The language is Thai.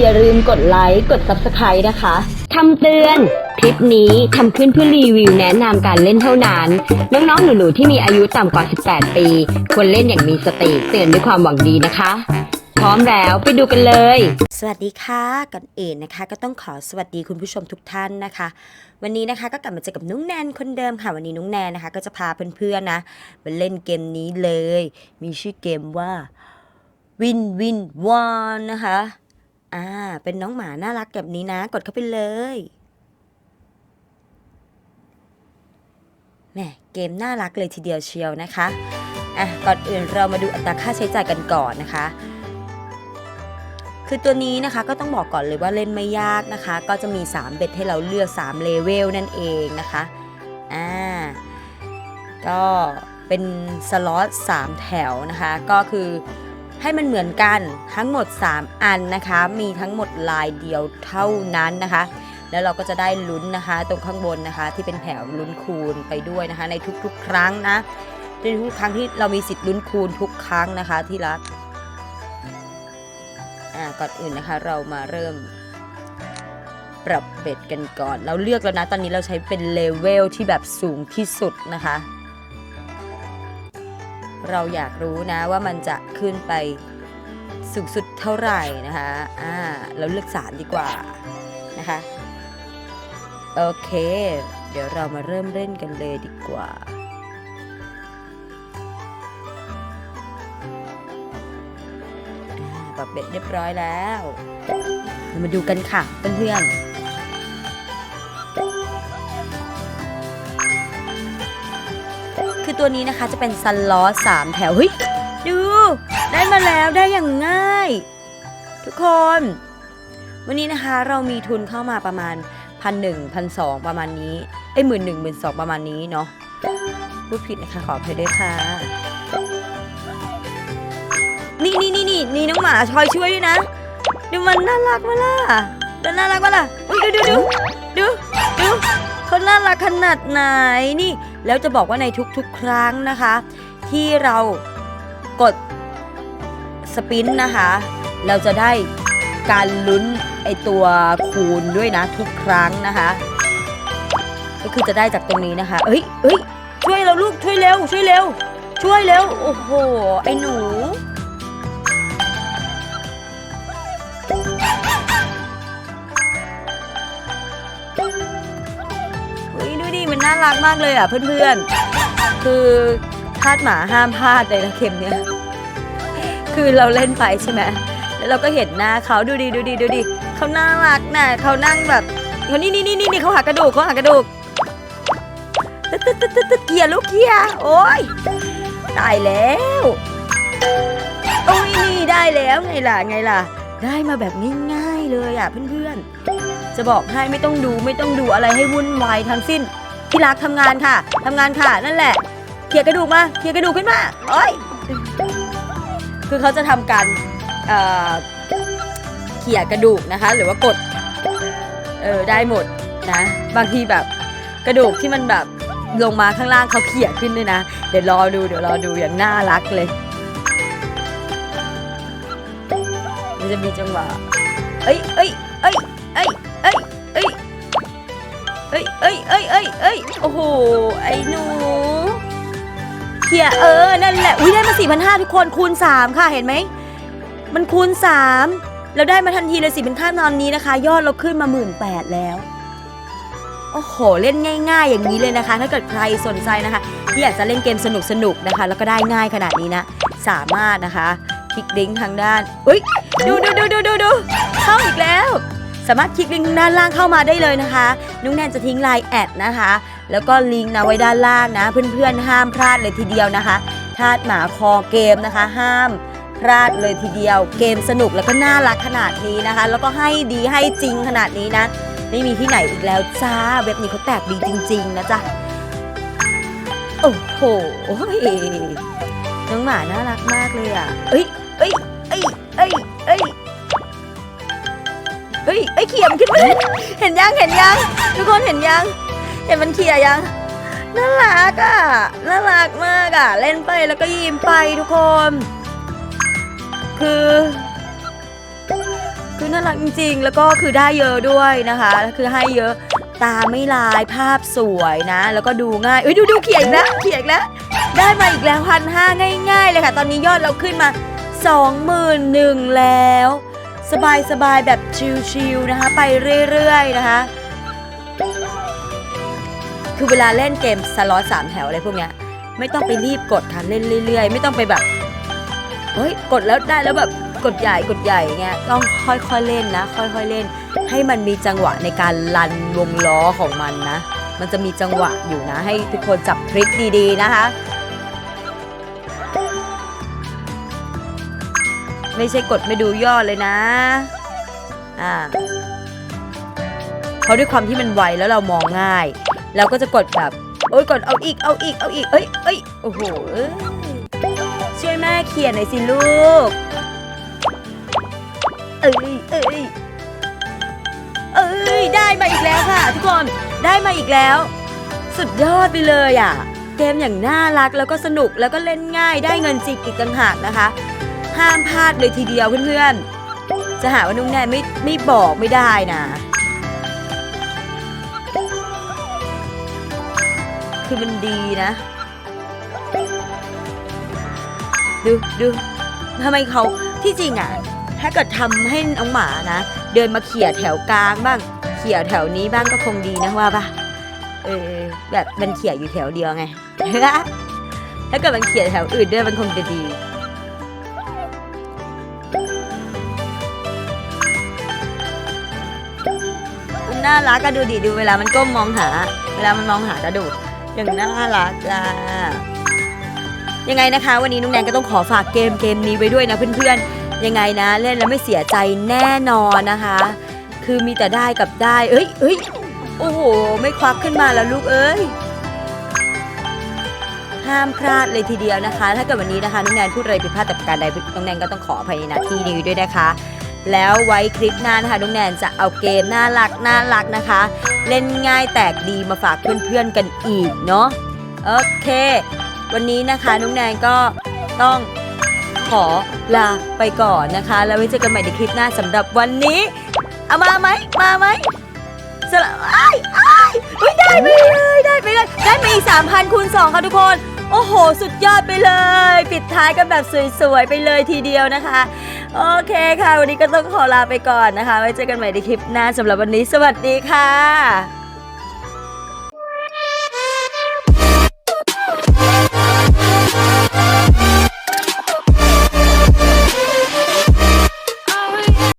อย่าลืมกดไลค์ กด Subscribe นะคะคำเตือน คลิปนี้ทำขึ้นเพื่อรีวิวแนะนำการเล่นเท่านั้น น้องๆ หนูๆ ที่มีอายุต่ำกว่า 18 ปี ควรเล่นอย่างมีสติเตือนด้วยความหวังดีนะคะ พร้อมแล้วไปดูกันเลย สวัสดีค่ะ ก่อนอื่นนะคะ ก็ต้องขอสวัสดีคุณผู้ชมทุกท่านนะคะ วันนี้นะคะก็กลับมาเจอกับนุ้งแนนคนเดิมค่ะ วันนี้นุ้งแนนนะคะ ก็จะพาเพื่อนๆนะมาเล่นเกมนี้เลย มีชื่อเกมว่า Win Win One นะคะ อ่า เป็นน้องหมาน่ารักแบบนี้นะ กดเข้าไปเลยแหมเกมน่ารักเลยทีเดียวเชียวนะคะ อะ ก่อนอื่นเรามาดูอัตราค่าใช้จ่ายกันก่อนนะคะ คือตัวนี้นะคะก็ต้องบอกก่อนเลยว่าเล่นไม่ยากนะคะ ก็จะมี 3 เบ็ดให้เราเลือก 3 เลเวลนั่นเองนะคะ อ่า ก็เป็นสล็อต3แถวนะคะ ก็คือ ให้มันเหมือนกันทั้งหมด 3 อันนะคะ มีทั้งหมดลายเดียวเท่านั้นนะคะ แล้วเราก็จะได้ลุ้นนะคะ ตรงข้างบนนะคะ ที่เป็นแถวลุ้นคูณไปด้วยนะคะ ในทุกๆ ครั้งนะในทุกครั้งที่เรามีสิทธิ์ลุ้นคูณทุกครั้งนะคะที่รักอ่าก่อนอื่นนะคะเรามาเริ่มปรับเบ็ดกันก่อน เราเลือกแล้วนะ ตอนนี้เราใช้เป็นเลเวลที่แบบสูงที่สุดนะคะ เราอยากรู้นะว่ามันจะขึ้นไปสูงสุดเท่าไหร่นะคะอ่าเราเลือกสามดีกว่านะคะโอเค เดี๋ยวเรามาเริ่มเล่นกันเลยดีกว่าปรับเบ็ดเรียบร้อยแล้ว เรามาดูกันค่ะเพื่อนๆ คือตัวนี้นะคะจะเป็นซันล้อสามแถวเฮ้ยดู ได้มาแล้วได้อย่างง่าย ทุกคน วันนี้นะคะเรามีทุนเข้ามาประมาณพันหนึ่งพันสองประมาณนี้ไอ้หมื่นหนึ่งหมื่นสองประมาณนี้เนาะพูดผิดนะคะขออภัยด้วยค่ะ นี่นี่นี่นี่นี่น้องหมาชอยช่วยด้วยนะดูมันน่ารักมาล่ะดูน่ารักมาล่ะอุ๊ยดูดูดูดูดูเขาน่ารักขนาดไหนนี่ แล้วจะบอกว่าในทุกๆ ครั้งนะคะ ที่เรากดสปินนะคะ เราจะได้การลุ้นไอตัวคูณด้วยนะทุกครั้งนะคะ ก็คือจะได้จากตรงนี้นะคะเอ้ยเอ้ยช่วยเราลูกช่วยเร็วช่วยเร็วช่วยเร็วโอ้โหไอหนู น่ารักมากเลยอะเพื่อนๆ คือทาสหมาห้ามพลาดเลยนะเข็มเนี้ยคือเราเล่นไปใช่ไหมแล้วเราก็เห็นหน้าเขาดูดิดูดิดูดิเขาน่ารักนะเขานั่งแบบเขานี่นี่นี่นี่เขาหากระดูกเขาหากระดูกตึ๊ดตึ๊ดตึ๊ดตึ๊ดเกียร์ลูกเกียร์โอ้ยตายแล้วโอ้ยนี่ได้แล้วไงล่ะไงล่ะ ได้มาแบบง่ายๆเลยอะเพื่อนๆจะบอกให้ไม่ต้องดูไม่ต้องดูอะไรให้วุ่นวายทั้งสิ้น ที่รักทำงานค่ะทำงานค่ะ นั่นแหละ เคลียร์กระดูกมา เคลียร์กระดูกขึ้นมาโอ้ยคือเขาจะทำการเอ่อเขี่ยกระดูกนะคะ หรือว่ากดเออได้หมดนะ บางทีแบบกระดูกที่มันแบบลงมาข้างล่างเขาเขี่ยขึ้นด้วยนะ เดี๋ยวรอดูเดี๋ยวรอดูอย่างน่ารักเลย มันจะมีจังหวะเอ้ยเอ้ยเอ้ยเอ้ยเอ้ยเอ้ย เอ้ยเอ้ยเอ้ยเอ้ยเอ้ยโอ้โห ไอ้หนูเขียเออ นั่นแหละ อุ้ยได้มา4 5 0 0ทุกคนคูณ3ค่ะ เห็นไหม มันคูณ3แล้วได้มาทันทีเลย4 5 0 0ตอนนี้นะคะ ยอดเราขึ้นมา1 8ื่นแปดแล้ว โอ้โห เล่นง่าย ๆ อย่างนี้เลยนะคะ ถ้าเกิดใครสนใจนะคะ ที่อยากจะเล่นเกมสนุกๆนะคะ แล้วก็ได้ง่ายขนาดนี้นะ สามารถนะคะ คลิกลิงก์ทางด้าน อุ้ย ดูดูดูดูดูดูเข้าอีกแล้ว สามารถคลิกลิงก์ด้านล่างเข้ามาได้เลยนะคะ นุ้งแนนจะทิ้งไลน์แอดนะคะ แล้วก็ลิงก์นะไว้ด้านล่างนะ เพื่อนๆห้ามพลาดเลยทีเดียวนะคะทาสหมาคอเกมนะคะ ห้ามพลาดเลยทีเดียว เกมสนุกแล้วก็น่ารักขนาดนี้นะคะ แล้วก็ให้ดีให้จริงขนาดนี้นะ ไม่มีที่ไหนอีกแล้วจ้า เว็บนี้เขาแตกดีจริง ๆ นะจ๊ะ โอ้โหน้องหมาน่ารักมากเลยอะ เอ้ย้ยไอ้ยเขี่ยมขึ้นมาเห็นยังเห็นยัง ทุกคนเห็นยัง เห็นมันเขี่ยยังน่ารักอะน่ารักมากอะ เล่นไปแล้วก็ยิ้มไปทุกคน คือคือน่ารักจริง ๆ แล้วก็คือได้เยอะด้วยนะคะ คือให้เยอะตาไม่ลายภาพสวยนะ แล้วก็ดูง่ายเอ้ยดูดูเขียนแล้วเขียนแล้วได้มาอีกแล้วพันห้าง่าย ๆ เลยค่ะ ตอนนี้ยอดเราขึ้นมา 21,000 แล้ว สบายๆ แบบชิลๆนะคะ ไปเรื่อยๆนะคะ คือเวลาเล่นเกมสล็อตสามแถวอะไรพวกเนี้ยไม่ต้องไปรีบกดค่ะเล่นเรื่อยๆ ไม่ต้องไปแบบเฮ้ยกดแล้วได้แล้วแบบกดใหญ่กดใหญ่เงี้ยต้องค่อยๆเล่นนะ ค่อยๆเล่น ให้มันมีจังหวะในการลันวงล้อของมันนะ มันจะมีจังหวะอยู่นะ ให้ทุกคนจับทริคดีๆนะคะ ไม่ใช่กดไม่ดูยอดเลยนะ อ่าเพราะด้วยความที่มันไวแล้วเรามองง่าย เราก็จะกดแบบ โอ้ยกดเอาอีกเอาอีกเอาอีกเอ้ยเอ้ยโอ้โหช่วยแม่เขียนหน่อยสิลูก เอ้ยเอ้ยเอ้ยได้มาอีกแล้วค่ะ ทุกคนได้มาอีกแล้ว สุดยอดไปเลยอะ เกมอย่างน่ารักแล้วก็สนุกแล้วก็เล่นง่ายได้เงินจริงอีกต่างหากนะคะ ห้ามพลาดเลยทีเดียวเพื่อนๆ จะหาว่านุ่งแนนไม่ไม่บอกไม่ได้นะ คือมันดีนะ ดูดูทำไมเขาที่จริงอะ ถ้าเกิดทำให้น้องหมานะ เดินมาเขี่ยแถวกลางบ้าง เขี่ยแถวนี้บ้างก็คงดีนะว่าปะเออแบบมันเขี่ยอยู่แถวเดียวไงถ้าเกิดมันเขี่ยแถวอื่นด้วยมันคงจะดี น่ารักก็ดูดิดูเวลามันก้มมองหา เวลามันมองหากระดูกอย่างน่ารักอะยังไงนะคะ วันนี้นุ้งแนนก็ต้องขอฝากเกมเกมนี้ไว้ด้วยนะเพื่อนๆ ยังไงนะ เล่นแล้วไม่เสียใจแน่นอนนะคะ คือมีแต่ได้กับได้ เอ้ยเอ้ยโอ้โห ไม่ควักขึ้นมาแล้วลูกเอ้ยห้ามพลาดเลยทีเดียวนะคะ ถ้าเกิดวันนี้นะคะน้องแนนพูดอะไรผิดพลาดแต่ประการใดน้องแนนก็ต้องขออภัยในหน้าที่นี้ด้วยนะคะ แล้วไว้คลิปหน้านะคะน้องแนนจะเอาเกมน่ารักน่ารักนะคะ เล่นง่ายแตกดีมาฝากเพื่อนๆกันอีกเนาะโอเค วันนี้นะคะน้องแนนก็ต้องขอลาไปก่อนนะคะ แล้วไว้เจอกันใหม่ในคลิปหน้าสำหรับวันนี้ เอามาไหมมาไหมสละไอ้ไอ้ได้ไปเลยได้ไปเลยได้มาอีก3,000คูณ2ค่ะทุกคน โอ้โห สุดยอดไปเลย ปิดท้ายกันแบบสวยๆไปเลยทีเดียวนะคะ โอเคค่ะ วันนี้ก็ต้องขอลาไปก่อนนะคะ ไว้เจอกันใหม่ในคลิปหน้าสำหรับวันนี้ สวัสดีค่ะ